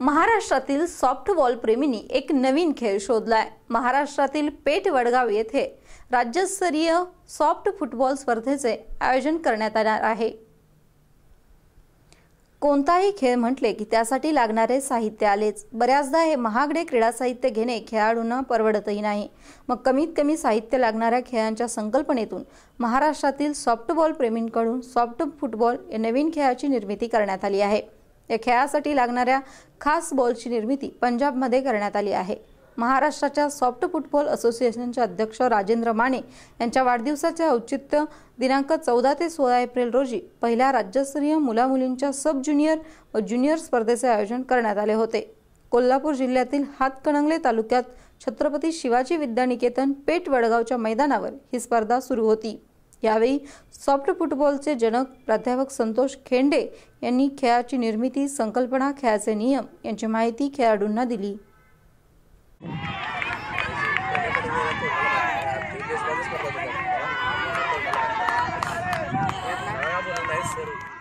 महाराष्ट्रातील सॉफ्टबॉल प्रेमींनी एक नवीन खेळ शोधलाय. महाराष्ट्रातील पेठ वडगाव येथे राज्यस्तरीय सॉफ्ट फुटबॉल स्पर्धेचे आयोजन करण्यात येणार आहे. कोणताही खेळ म्हटले की त्यासाठी लागणारे साहित्य आलेच. बऱ्याचदा हे महागडे क्रीडा साहित्य घेणे खेळाडूंना परवडतही नाही. मग कमीत कमी साहित्य लागणाऱ्या खेळांच्या संकल्पनेतून महाराष्ट्रातील सॉफ्टबॉल प्रेमींकडून सॉफ्ट फुटबॉल या नवीन खेळाची निर्मिती करण्यात आली आहे. या खेळासाठी लागणाऱ्या खास बॉलची निर्मिती पंजाबमध्ये करण्यात आली आहे. महाराष्ट्राच्या सॉफ्ट फुटबॉल असोसिएशनचे अध्यक्ष राजेंद्र माने यांच्या वाढदिवसाचे औचित्य दिनांक चौदा ते सोळा एप्रिल रोजी पहिल्या राज्यस्तरीय मुलामुलींच्या सब ज्युनियर व ज्युनियर स्पर्धेचे आयोजन करण्यात आले होते. कोल्हापूर जिल्ह्यातील हातकणंगले तालुक्यात छत्रपती शिवाजी विद्यानिकेतन पेठ वडगावच्या मैदानावर ही स्पर्धा सुरू होती. यावेळी सॉफ्ट फुटबॉलचे जनक प्राध्यापक संतोष खेंडे यांनी खेळाची निर्मिती संकल्पना खेळाचे नियम यांची माहिती खेळाडूंना दिली Thank you.